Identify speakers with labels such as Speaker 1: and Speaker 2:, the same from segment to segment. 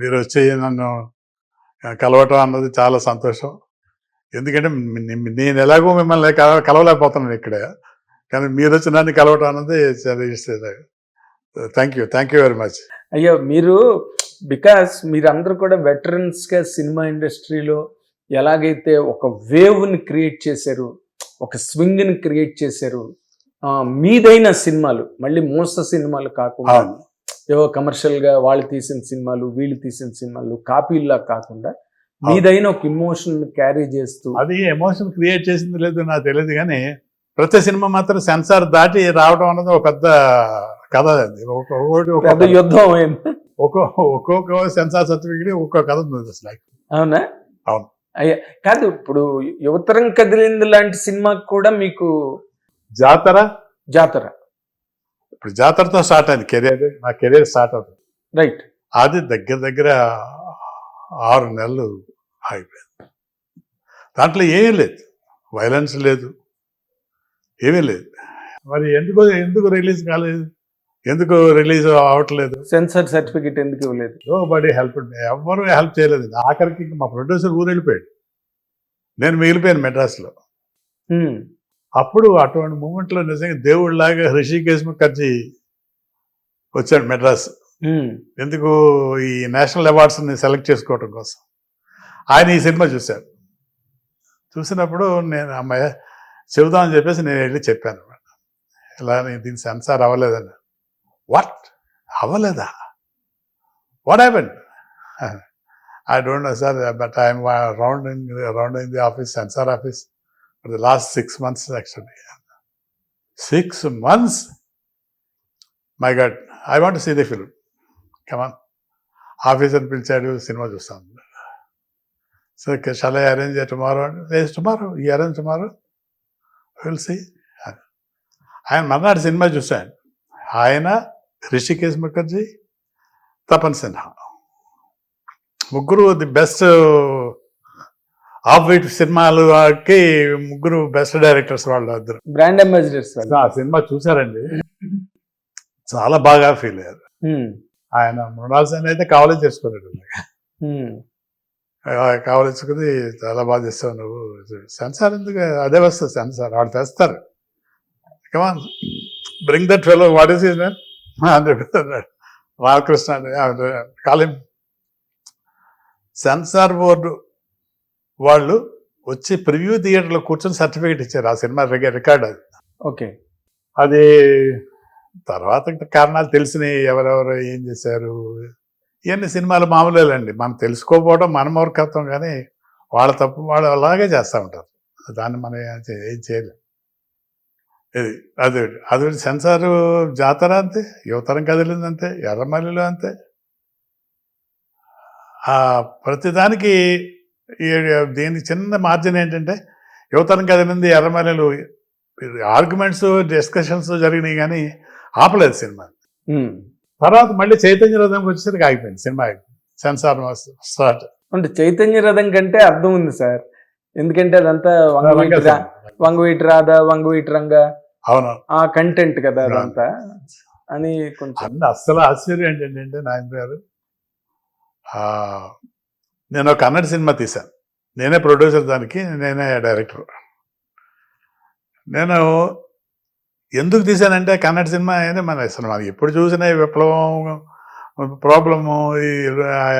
Speaker 1: మీరు వచ్చి నన్ను కలవటం అన్నది చాలా సంతోషం. ఎందుకంటే నేను ఎలాగో మిమ్మల్ని కల- కలవలేకపోతున్నాను ఇక్కడ. కానీ మీరు వచ్చి నన్ను కలవటం అన్నది చాలా thank you thank you very much.
Speaker 2: అయ్యో మీరు బికాస్ మీరందరూ కూడా veterans గా సినిమా ఇండస్ట్రీలో ఎలాగైతే ఒక వేవ్ని క్రియేట్ చేశారు ఒక స్వింగ్ని క్రియేట్ చేశారు మీదైన సినిమాలు మళ్ళీ మోస సినిమాలు కాకుండా ఏవో commercial గా వాళ్ళు తీసిన సినిమాలు వీళ్ళు తీసిన సినిమాలు కాపీల్లా కాకుండా మీదైన ఒక ఇమోషన్ క్యారీ చేస్తూ
Speaker 1: అది ఎమోషన్ క్రియేట్ చేసింది లేదు నాకు తెలియదు కానీ ప్రతి సినిమా మాత్రం సెన్సార్ దాటి రావడం అన్నది ఒక పెద్ద కథ అది. ఒక- ఒకటి ఒక
Speaker 2: పెద్ద యుద్ధం అయింది.
Speaker 1: ఒక్కో ఒక్కొక్క సెన్సార్ సర్టిఫికేట్ ఒక్కొక్క కథ ఉంది అసలు
Speaker 2: అవునా?
Speaker 1: అవును.
Speaker 2: అయ్యా కాదు ఇప్పుడు యువతరం కదిలింది లాంటి సినిమాకి కూడా మీకు
Speaker 1: జాతర?
Speaker 2: జాతర.
Speaker 1: ఇప్పుడు జాతరతో స్టార్ట్ అయింది. కెరీర్ నా కెరీర్ స్టార్ట్ అవుతుంది.
Speaker 2: రైట్
Speaker 1: అది దగ్గర దగ్గర ఆరు నెలలు ఆగిపోయింది. దాంట్లో ఏమీ లేదు. వైలెన్స్ లేదు. ఏమీ లేదు. మరి ఎందుకు ఎందుకు రిలీజ్ కాలేదు? ఎందుకు రిలీజ్ అవ్వట్లేదు
Speaker 2: సెన్సార్ సర్టిఫికేట్ ఎందుకు ఇవ్వలేదు?
Speaker 1: నో బడీ హెల్ప్ ఎవరు హెల్ప్ చేయలేదు. ఆఖరికి మా ప్రొడ్యూసర్ ఊరు వెళ్ళిపోయాడు నేను మిగిలిపోయాను మెడ్రాస్లో.
Speaker 2: హ్మ్.
Speaker 1: అప్పుడు అటువంటి మూమెంట్లో నిజంగా దేవుడిలాగా హృషికేశ్ ముఖర్జీ వచ్చాడు మెడ్రాస్. ఎందుకు? ఈ నేషనల్ అవార్డ్స్ని సెలెక్ట్ చేసుకోవడం కోసం. ఆయన ఈ సినిమా చూశాడు చూసినప్పుడు నేను అమ్మాయి చెబుదామని చెప్పేసి నేను వెళ్ళి చెప్పాను. అనమాట ఇలా నేను దీని సెన్సార్ అవ్వలేదని. వాట్ అవ్వలేదా? What happen I don't know sir but I'm round in round in the office censor office for the last six months actually six months my god I want see the film come on officer పిలిచాడు సినిమా చూస్తాం. So shall I arrange tomorrow అంటే tomorrow ఈ arrange tomorrow will see ఆయన మర్నాడు cinema చూశాను ఆయన రిషికేశ్ ముఖర్జీ తపన్ సిన్హా ముగ్గురు ది బెస్ట్ ఆఫ్ వైట్ సినిమాలకి ముగ్గురు బెస్ట్ డైరెక్టర్స్ వాళ్ళు ఇద్దరు
Speaker 2: బ్రాండ్ అంబాసిడర్స్.
Speaker 1: ఆ సినిమా చూసారండి చాలా బాగా ఫీల్ అయ్యారు.
Speaker 2: హ్మ్.
Speaker 1: ఆయన మృణాల్ సేన్ అయితే కావాలని చేసుకున్నాడు
Speaker 2: హ్మ్.
Speaker 1: కావాల్సుకుని చాలా బాగా చేస్తావు నువ్వు. సెన్సార్ ఎందుకు? అదే వస్తుంది సెన్సార్ వాళ్ళు తెస్తారు. Come on bring that fellow what is is అని చెప్తున్నాడు రామకృష్ణ కాలిం. సెన్సార్ బోర్డు వాళ్ళు వచ్చి ప్రివ్యూ థియేటర్లో కూర్చొని సర్టిఫికేట్ ఇచ్చారు. ఆ సినిమా రికార్డ్ అది.
Speaker 2: ఓకే.
Speaker 1: అది తర్వాత కారణాలు తెలిసినాయి ఎవరెవరు ఏం చేశారు ఇవన్నీ సినిమాలు మామూలేలండి. మనం తెలుసుకోకపోవడం మన మూర్ఖత్వం కానీ వాళ్ళ తప్పు వాళ్ళు అలాగే చేస్తూ ఉంటారు. దాన్ని మనం ఏం చేయలేం. ఇది అది అది సెన్సార్ జాతర అంతే యువతరం కదిలింది అంతే ఎర్రమల్లిలో అంతే. ప్రతిదానికి దీనికి చిన్న మార్జిన్ ఏంటంటే యువతరం కదిలింది ఎర్రమల్లెలు ఆర్గ్యుమెంట్స్ డిస్కషన్స్ జరిగినాయి కానీ ఆపలేదు సినిమా. తర్వాత మళ్ళీ చైతన్య రథంకి వచ్చేసరికి ఆగిపోయింది సినిమా. Censor start.
Speaker 2: అంటే చైతన్య రథం కంటే అర్థం ఉంది సార్. ఎందుకంటే అదంతా వంగవీటి రాధా వంగవీటి రంగ.
Speaker 1: అవును.
Speaker 2: ఆ కంటెంట్ కదా అదంతా. అని కొంచెం
Speaker 1: అస్సలు ఆశ్చర్యం ఏంటంటే నాయన గారు ఆ, నేను ఒక కన్నడ సినిమా తీశాను నేనే ప్రొడ్యూసర్ దానికి నేనే డైరెక్టర్. నేను ఎందుకు తీశానంటే కన్నడ సినిమా అనేది మన సినిమా. ఎప్పుడు చూసినా విప్లవం ప్రాబ్లము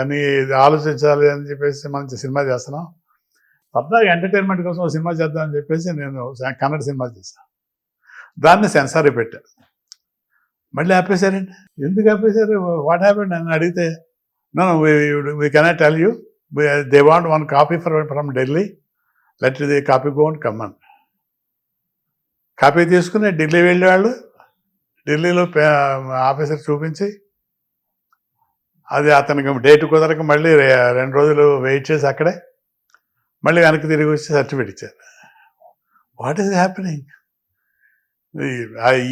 Speaker 1: అని ఆలోచించాలి అని చెప్పేసి మంచి సినిమా చేస్తున్నాం. సరదాగా ఎంటర్టైన్మెంట్ కోసం సినిమా చేద్దామని చెప్పేసి నేను కన్నడ సినిమా చేశాను దాన్ని సెన్సారీ పెట్టాను మళ్ళీ ఆపేశారండి. ఎందుకు ఆపేశారు? What happened? అని అడిగితే no we cannot tell you they want one copy for from Delhi let the copy go and come on copy తీసుకుని ఢిల్లీ వెళ్ళేవాళ్ళు ఢిల్లీలో ఆఫీసర్ చూపించి అది అతనికి డేట్ కుదరక మళ్ళీ రెండు రోజులు వెయిట్ చేసి అక్కడే మళ్ళీ వెనక్కి తిరిగి వచ్చి సర్టిఫికేట్ ఇచ్చారు. What is happening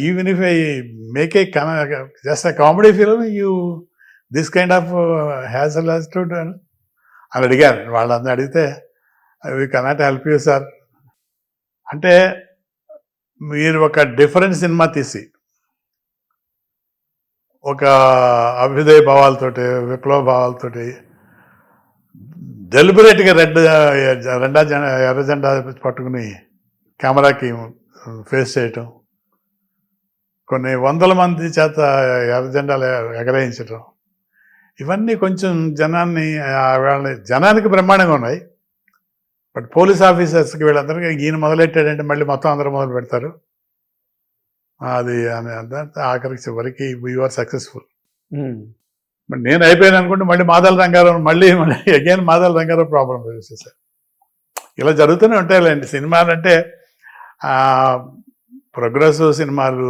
Speaker 1: even if I make a just a comedy film you this kind of has lasted అని అడిగారు వాళ్ళందరూ అడిగితే we cannot help you sir అంటే మీరు ఒక డిఫరెంట్ సినిమా తీసి ఒక అభ్యుదయ భావాలతోటి విప్లవ భావాలతోటి డెలిబరేట్గా రెడ్ రెండా జెండా ఎర్ర జెండా పట్టుకుని కెమెరాకి ఫేస్ చేయటం కొన్ని వందల మంది చేత ఎర్ర జెండాలు ఎగరేయించటం ఇవన్నీ కొంచెం జనాన్ని వాళ్ళని జనానికి బ్రహ్మాండంగా ఉన్నాయి. బట్ పోలీస్ ఆఫీసర్స్కి వీళ్ళందరికీ ఈయన మొదలెట్టాడంటే మళ్ళీ మొత్తం అందరూ మొదలు పెడతారు. అది అని అంటే ఆఖరికి చివరికి యూఆర్ సక్సెస్ఫుల్. మరి నేను అయిపోయాను అనుకుంటే మళ్ళీ మాదాల రంగారావు మళ్ళీ మళ్ళీ అగైన్ మాదాల రంగారావు ప్రాబ్లం వచ్చేసారు ఇలా జరుగుతూనే ఉంటాయిలేండి. సినిమాలు అంటే ప్రోగ్రెసివ్ సినిమాలు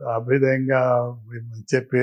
Speaker 1: అభ్యుదయంగా చెప్పే